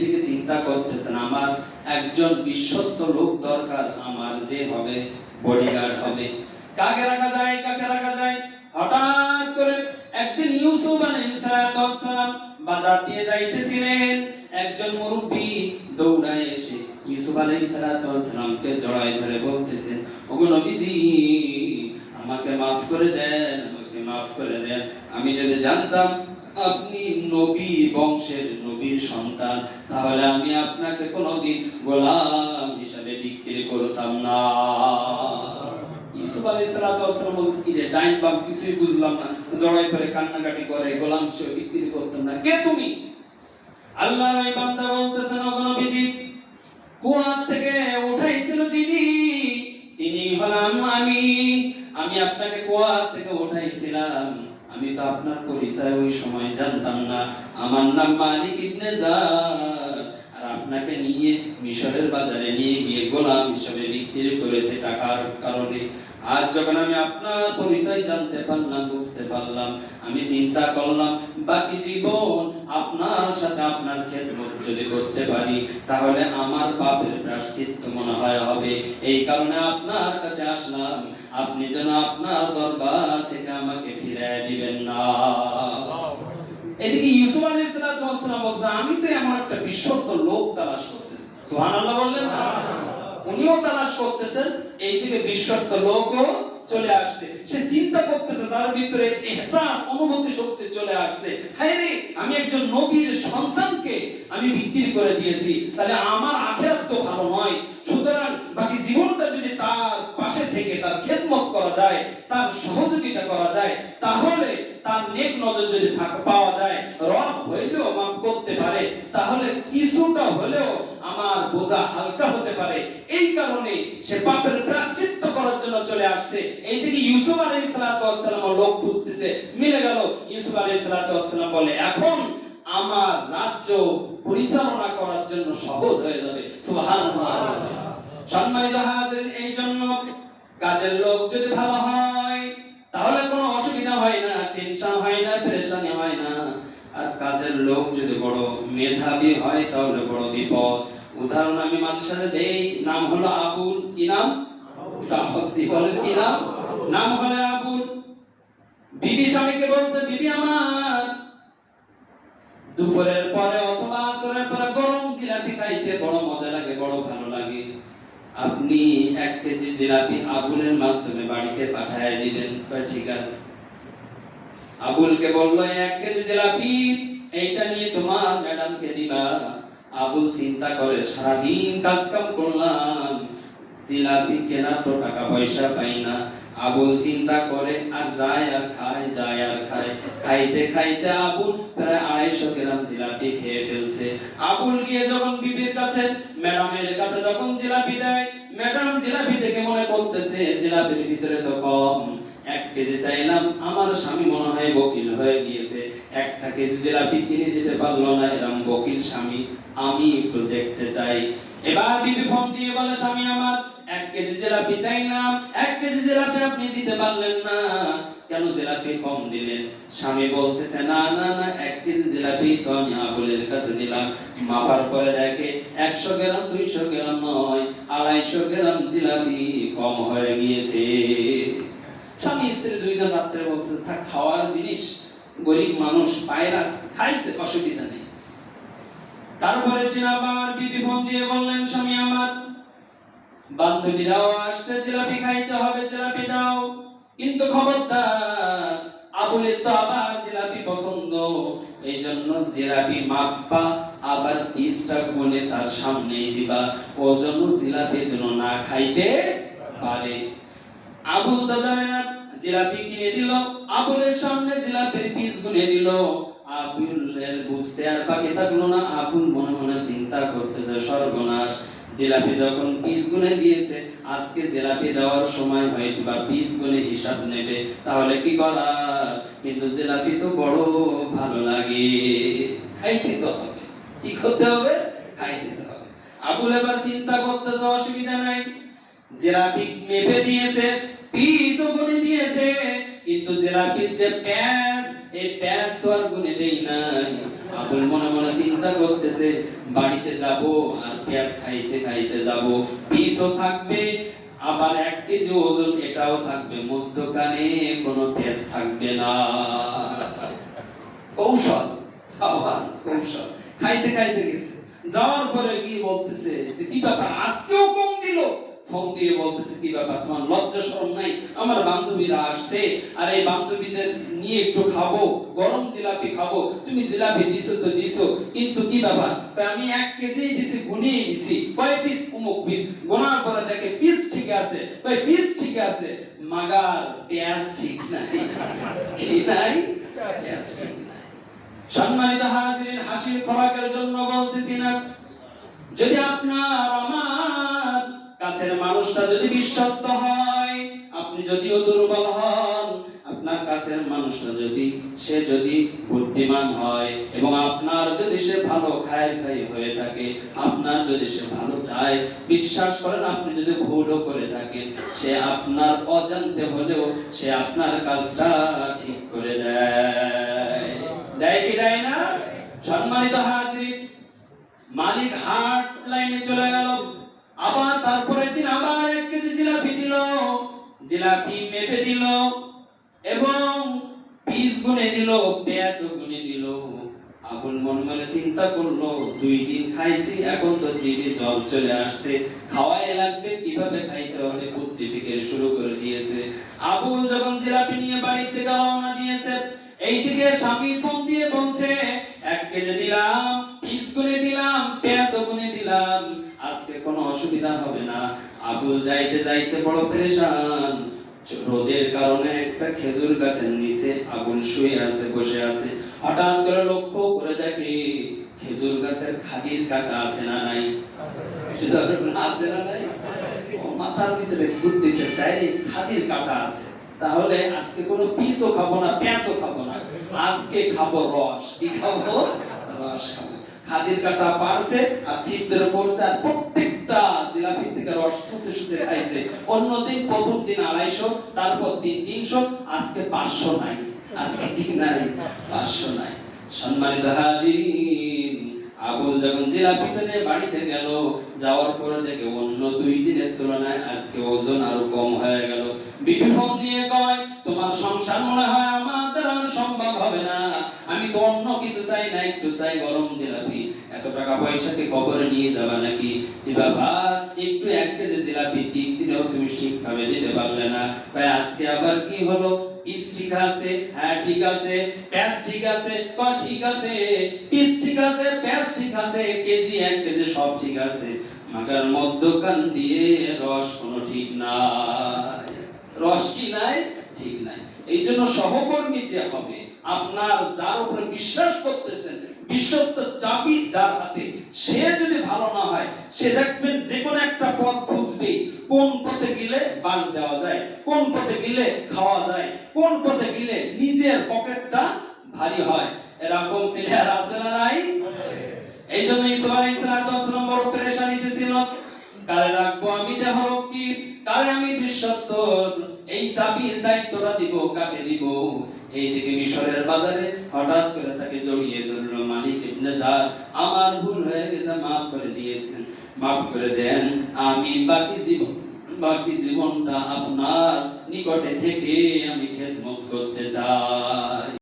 দিকে চিন্তা করতেছেন, আমার একজন বিশ্বস্ত লোক দরকার, আমার যে হবে বডিগার্ড হবে। কাকে রাখা যায়, কাকে রাখা যায়? হঠাৎ করে একদিন ইউসুফ আলাইহিসসালাম বাজার দিয়ে যাইতেছিলেন, একজন মুরব্বী দৌড়ায় এসে ইউসুফ আলাইহিসসালামকে জড়ায় ধরে বলতেছেন ওগো নবীজি, আমাকে মাফ করে দেন মাফ করে দেন। আমি যদি জানতাম আপনি নবী, বংশের নবীর সন্তান, তাহলে আমি আপনাকে কোনোদিন গোলাম হিসাবে বিক্রি করতাম না। ইউসুফ কি রে, ডাইন বাম কিছুই বুঝলাম না। জড়াই ধরে কান্নাকাটি করে, গোলাম হিসেবে বিক্রি করতাম না। কে তুমি? আল্লাহর এই বান্দা বলতেছেন নবীজি কুয়ার থেকে উঠাইছিল যিনি উঠাইছিলাম আমি তো আপনার পরিচয় ওই সময় জানতাম না। আমার নাম মালিক ইবনে আর আপনাকে নিয়ে মিশরের বাজারে নিয়ে গিয়ে গোলাম হিসেবে বিক্রি করেছে টাকার কারণে। আজ যখন আমি আপনার পরিচয় জানতে পারলাম, বুঝতে পারলাম, আমি চিন্তা করলাম, বাকি জীবন আপনার সাথে আপনার খেদমত যদি করতে পারি, তাহলে আমার পাপের প্রাশ্চিত্য মনে হয় হবে। এই কারণে আপনার কাছে আসলাম। আপনি যেন আপনার দরবার থেকে আমাকে ফিরিয়ে দিবেন না। এদিকে ইউসুফ আলাইহিস ওয়াসসালাম বলছে, আমি তো এমন একটা বিশ্বস্ত লোক তালাশ করতেছি। সুবহানাল্লাহ বললেন না। উনিও তালাশ করতেছেন, এইদিকে বিশ্বস্ত লোকও চলে আসছে। সে চিন্তা করতেছে, তার ভিতরে এহসাস, অনুভূতি শক্তি চলে আসছে। হায় রে, আমি একজন নবীর সন্তানকে আমি বিক্রি করে দিয়েছি। তাহলে আমার আখেরাত তো ভালো নয়। সুতরাং বাকি জীবনটা যদি তার পাশে থেকে, তার খেদমত করা যায়, তার সহযোগিতা করা যায়, তাহলে তার নেক নজর যদি পাওয়া যায়, রব হইলেও মাফ করতে পারে, তাহলে কিছুটা হলেও আমার বোঝা হালকা হতে পারে। এই কারণে সে পাপের প্রাচিত্য করার জন্য চলে আসছে। এইদিকে ইউসুফ আলাইহিস সালাতু ওয়াসসালাম লোক খুঁজতেছে, মিলে গেল। ইউসুফ আলাইহিস সালাতু ওয়াসসালাম বলে, এখন আমার রাজ্য পরিচালনা করার জন্য সহজ হয়ে যাবে। সুবহানাল্লাহ। সম্মানিত এই জন্য কাজের লোক যদি ভালো হয়, তাহলে কোনো অসুবিধা হয় না, টেনশন হয় না, পেরেশানি হয় না। আর কাজের লোক যদি বড় মেধাবী হয়, তাহলে বড় বিপদ। উদাহরণ আমি মাঝে সাথে দেই, নাম হলো আবুল, কি নাম? বলেন কি নাম? নাম হলো আবুল। বিবি স্বামীকে বলছে, বিবি আমার, দুপুরের পরে অথবা আসরের পরে গরম জিলাপি খাইতে বড় মজা লাগে, বড় ভালো লাগে। আপনি এক কেজি জিলাপি আবুলের মাধ্যমে বাড়িতে পাঠায় দিবেন। ঠিক আছে। আবুলকে বলল, এক কেজি জিলাপি, এইটা নিয়ে তোমার ম্যাডামকে দিবা। আবুল চিন্তা করে সারাদিন কাজ কাম করলাম। জিলাপি কেনা তো টাকা পয়সা পাই না। আবুল চিন্তা করে, আর যায় আর খায়, যায় আর খায়। খাইতে খাইতে আবুল প্রায় আড়াইশো গ্রাম জিলাপি খেয়ে ফেলছে। আবুল গিয়ে যখন বিবির কাছে, ম্যাডামের কাছে যখন জিলাপি দেয়, ম্যাডাম জিলাপি দেখে মনে করতেছে, জিলাপির ভিতরে তো কম। এক কেজি চাইলাম, আমার স্বামী মনে হয় বকিল হয়ে গিয়েছে। একটা কেজি জিলাপি কিনে দিতে পারল না এরম বকিল স্বামী। আমি একটু দেখতে চাই। এবার বিবি ফোন দিয়ে বলে, স্বামী আমার কেজি জিলাপি চাইলাম এক কেজি জিলাপি আপনি দিতে পারলেন না। কেন জিলাপি কম দিলেন? স্বামী বলতেছে, না না না, এক কেজি জিলাপি তো আমি আবুলের কাছে দিলাম মাপার পরে দেখে, একশো গ্রাম, দুইশো গ্রাম নয়, আড়াইশো গ্রাম জিলাপি কম হয়ে গিয়েছে। স্বামী, স্ত্রী দুইজন রাত্রে বলছে, থাক, খাওয়ার জিনিস, গরিব মানুষ পায় খাইছে, অসুবিধা নেই। তারপরে দিন আবার বিবি ফোন দিয়ে বললেন, স্বামী, আমার বান্ধবীরাও আসছে, জিলাপি খাইতে হবে, জিলাপি দাও। কিন্তু খবরদার আবুলের তো আবার জিলাপি পছন্দ। এই জন্য জিলাপি আবার তার দিবা। ও জন্য জিলাপি না খাইতে পারে। আবুল তো জানে না, জিলাপি কিনে দিল। আবুলের সামনে জিলাপির পিস গুনে দিল। বুঝতে আর বাকি থাকল না। আবুল মনে মনে চিন্তা করতেছে, সর্বনাশ। জিলাপি যখন পিস গুনে দিয়েছে, আজকে জিলাপি দেওয়ার সময় হয়তো বা পিস গুনে হিসাব নেবে, তাহলে কি করার কিন্তু জিলাপি তো বড় ভালো লাগে। খাইতে তো হবে। কি করতে হবে? খাইতে তো হবে। আবুল এবার চিন্তা করতেছে, অসুবিধা নাই। জিলাপি মেপে দিয়েছে পিসও গুনে দিয়েছে, কিন্তু জিলাপির যে প্যাঁচ বাড়িতে যাব আর পেঁয়াজ খাইতে খাইতে যাব। পিসও থাকবে, আবার এক কেজি ওজন এটাও থাকবে, মধ্যখানে কোনো পেঁয়াজ থাকবে না। কৌশল, খাওয়ার কৌশল। খাইতে খাইতে গেছে। যাওয়ার পরে গিয়ে বলতেছে যে, কি ব্যাপার ফোন দিয়ে বলতেছে, কি ব্যাপার? তোমার লজ্জা শরম নাই? আমার বান্ধবীরা আসছে। আর এই বান্ধবীদের নিয়ে একটু খাব। গরম জিলাপি খাব। তুমি জিলাপি দিছো তো দিছো। কিন্তু কি ব্যাপার? আমি এক কেজি দিছি, গুনিয়ে দিছি। কয় পিস অমুক পিস গোনার পরে দেখে পিস ঠিক আছে। কয় পিস ঠিক আছে। মাগার পেঁয়াজ ঠিক নাই। কি নাই? পেঁয়াজ ঠিক নাই। সম্মানিত হাজিরিন, হাসির খোরাকের জন্য বলতেছি না। যদি আপনার, আমার কাছের মানুষটা যদি বিশ্বস্ত হয়, আপনি যদিও দুর্বল হন, আপনার কাছের মানুষটা যদি, সে যদি বুদ্ধিমান হয় এবং আপনার যদি সে ভালো খায় খাই হয়ে থাকে, আপনার যদি সে ভালো চায়, বিশ্বাস করেন আপনি যদি ভুলও করে থাকেন, সে আপনার অজান্তে হলেও সে আপনার কাজটা ঠিক করে দেয়। দেয় কি দেয় না? সম্মানিত হাজির, মালিক হাট লাইনে চলে গেল। আবার তারপরের দিন আবার এক কেজি জিলাপি দিল। জিলাপি মেপে দিল এবং পিস গুনে দিল পেঁয়াজ গুনে দিল। আবুল মন মনে চিন্তা করল, দুই দিন খাইছি, এখন তো জিভে জল চলে আসছে। খাওয়াই লাগবে, কীভাবে খাইতে হবে? বুদ্ধি ফিকির শুরু করে দিয়েছে। আবুল যখন জিলাপি নিয়ে বাড়ির থেকে রওনা দিয়েছে, এইদিকে স্বামী ফোন দিয়ে বলছে, এক কেজি দিলাম। অসুবিধা হবে না। আবুল যাইতে যাইতে বড় পরেশান। রোদের কারণে একটা খেজুর গাছের নিচে আগুন শুয়ে আছে, বসে আছে। হঠাৎ করে লক্ষ্য করে দেখে খেজুর গাছের খাদির কাটা আছে না নাই? আছে না নাই? মাথার ভিতরে বুদ্ধিতে চাই খাদির কাটা আছে। তাহলে আজকে কোনো পিসও খাব না, পেঁয়াজও খাব না। আজকে খাব রস। কি খাব? রস খাব। খাদির কাটা পারছে আর সিদ্ধের করছে আর প্রত্যেকটা জেলা ভিত্তিক রস শুষে শুষে খাইছে। অন্যদিন প্রথম দিন আড়াইশো, তারপর দিন তিনশো, আজকে পাঁচশো নাই। আজকে দিন নাই, পাঁচশো নাই। সম্মানিত হাজির আবুল যখন জেলা নিয়ে বাড়িতে গেল, যাওয়ার পরে দেখে অন্য দুই দিনের তুলনায় আজকে ওজন আরও কম হয়ে গেল। বিপি ফোন দিয়ে কয়, তোমার সংসার মনে হয় আমার দ্বারা সম্ভব হবে না। আমি তো অন্য কিছু চাই না, একটু চাই গরম জিলাপি। এত টাকা পয়সা কি কবরে নিয়ে যাবে নাকি? বাবা, একটু এক কেজি জিলাপি তিন দিনেও তুমি ঠিকভাবে পারলে না। কয় আজকে আবার কি হলো? ঠিক আছে? হ্যাঁ ঠিক আছে। প্যাস ঠিক আছে? ঠিক আছে? ঠিক আছে? প্যাস ঠিক আছে? কেজি, এক কেজি সব ঠিক আছে। মাগার মধ্যখান দিয়ে রস কোনো ঠিক নাই। রস কি নাই? ঠিক নাই। এই জন্য সহকর্মী যে হবে, আপনার যার উপরে বিশ্বাস করতেছেন বিশ্বস্ত চাবি যার হাতে সে যদি ভালো না হয় সে দেখবেন যে কোনো একটা পথ খুঁজবে। কোন পথে গেলে বাস দেওয়া যায় কোন পথে গেলে খাওয়া যায় কোন পথে গেলে নিজের পকেটটা ভারী হয়। এরকম প্লেয়ার আছে না নাই? এই জন্য ইসলাম ইসলাম দশ নম্বর প্রেশানিতে ছিল। কারে রাখব আমি দেহ কি কারে আমি বিশ্বস্ত। এই চাবির দায়িত্বটা দিব, কাকে দিব? এইদিকে মিশরের বাজারে হঠাৎ করে তাকে জড়িয়ে ধরলো মালিক ইবনে জার। আমার ভুল হয়ে গেছে, মাফ করে দিয়েছেন। মাফ করে দেন, আমি বাকি জীবন, বাকি জীবনটা আপনার নিকটে থেকে আমি খেদমত করতে চাই।